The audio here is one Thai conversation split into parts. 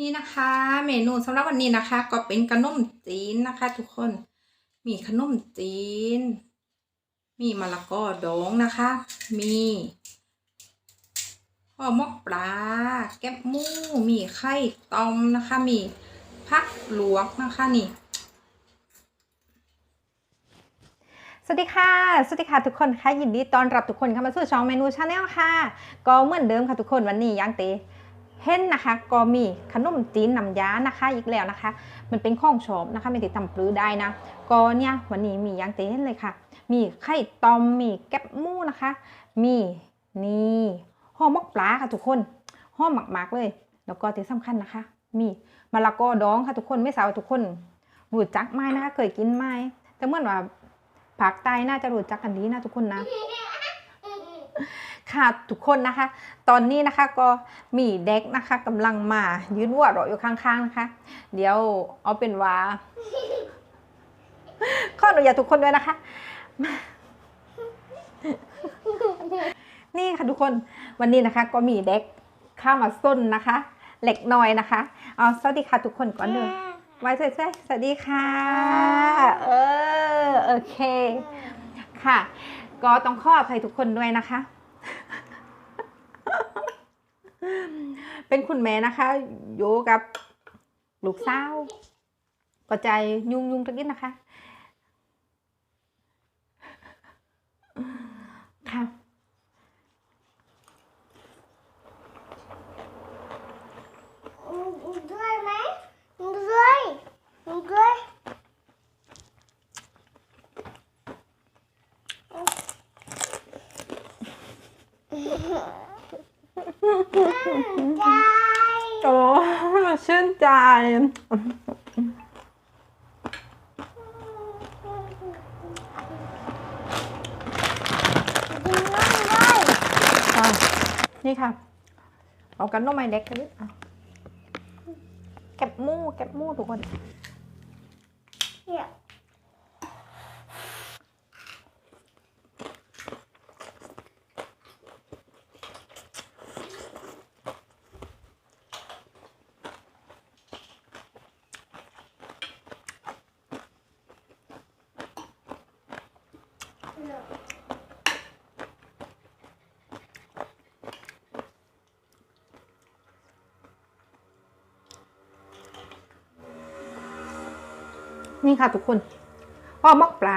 นี่นะคะ เมนูสำหรับวันนี้นะคะ ก็เป็นขนมจีนนะคะ ทุกคนมีขนมจีน มีมะละกอดองนะคะ มีห่อมกปลา แก้บหมู มีไข่ต้มนะคะ มีผักลวกนะคะนี่สวัสดีค่ะ สวัสดีค่ะทุกคนค่ะยินดีต้อนรับทุกคนเข้ามาสู่ช่องเมนูชาแนลค่ะ ก็เหมือนเดิมค่ะทุกคนวันนี้ยังเต เห็นนะคะก็มีขนมจีนน้ำยานะคะอีกแล้วนะคะ มันเป็นข้องชอบนะคะไม่ติดทำปลื้อได้นะก็เนี่ยวันนี้มียังเตเห็นเลยค่ะ มีไข่ต้มมีแก๊บหมูนะคะ มีนี่ห่อมกปลาค่ะทุกคนห่อหมักๆเลย แล้วก็ที่สำคัญนะคะ มีมะละกอดองค่ะทุกคนไม่ทราวทุกคนรู้จักไหมนะคะ เคยกินไหมแต่เมื่อว่าภาคใต้น่าจะรู้จักกันดีนะทุกคนนะ ค่ะทุกคนนะคะ ตอนนี้นะคะก็มีเด็กนะคะกำลังมายืนวัวเราะอยู่ข้างๆนะคะ เดี๋ยวเอาเป็นว่าขออนุญาตทุกคนด้วยนะคะ นี่ค่ะทุกคนวันนี้นะคะ ก็มีเด็กเข้ามาส้นนะคะเล็กน้อยนะคะเอาสวัสดีค่ะทุกคนก่อนเลยไว้สวยๆสวัสดีค่ะ เออโอเค ค่ะ ก็ต้องขออภัยทุกคนด้วยนะคะ เป็นคุณแม่นะคะอยู่กับลูกสาวก็ใจยุ่งยุ่งๆตะกี้นะคะ ค่ะด้วยไหมด้วยด้วยได้ โอ้ชื่นใจ อะนี่ค่ะ เอากันน้งไม้เล็กกันดิอะเก็บมูเก็บมูทุกคนเนี่ค่ะทุกคนห่อมอกปลา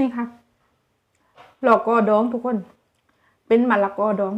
นี่ค่ะหลอกกอดองทุกคน เป็นมะละกอดอง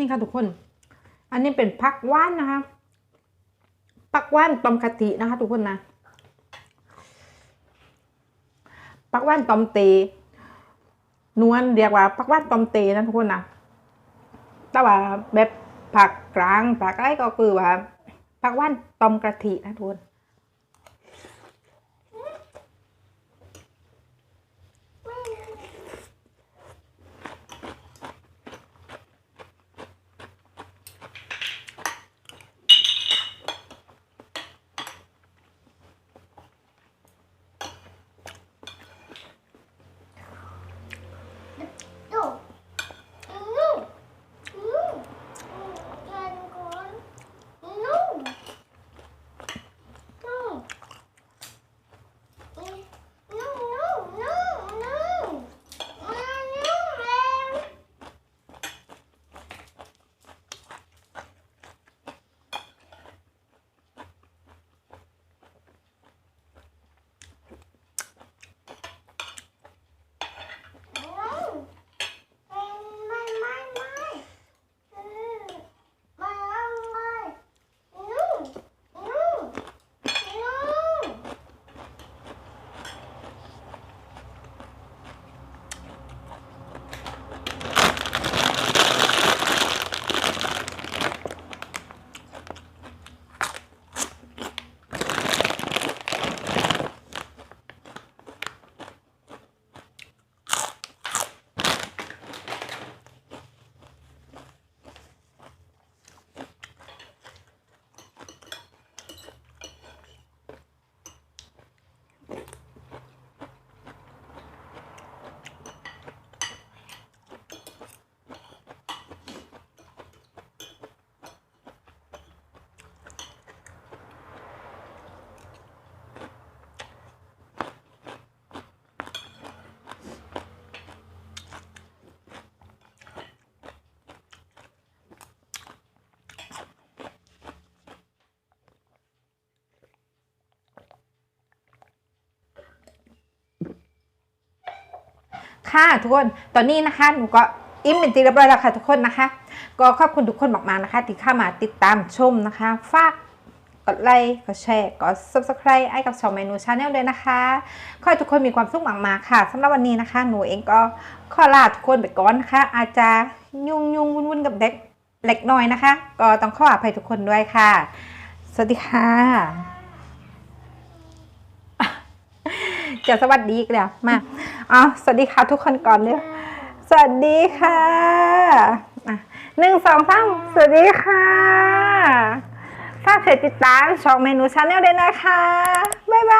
นี่ค่ะทุกคน อันนี้เป็นผักว่านนะคะผักว่านต้มกะทินะคะ ทุกคนนะผักว่านต้มเตนวลเรียกว่าผักว่านต้มเตนะทุกคนนะแต่ว่าแบบผักกลางผักอะไรก็คือว่าผักว่านต้มกะทินะทุกคน ค่ะทุกคน ตอนนี้นะคะหนูก็อิ่มเป็นที่เรียบร้อยแล้วค่ะทุกคนนะคะ ก็ขอบคุณทุกคนมากๆนะคะ ที่เข้ามาติดตามชมนะคะ ฝากกดไลค์กดแชร์กด subscribe ให้กับช่องเมนูชาแนลด้วยนะคะขอให้ทุกคนมีความสุขมากๆค่ะสำหรับวันนี้นะคะ หนูเองก็ขอลาทุกคนไปก่อนนะคะ อาจจะยุ่งยุ่งวุ่นวุ่นๆกับเด็กเล็กน้อยนะคะ ก็ต้องขออภัยทุกคนด้วยค่ะ สวัสดีค่ะจะสวัสดีอีกแล้วมา อ๋อสวัสดีค่ะทุกคนก่อนเนี่ยสวัสดีค่ะอะหนึ่งสองสามสวัสดีค่ะฝากเพจติดตามช่องเมนูชาแนลด้วยนะคะ บ๊ายบาย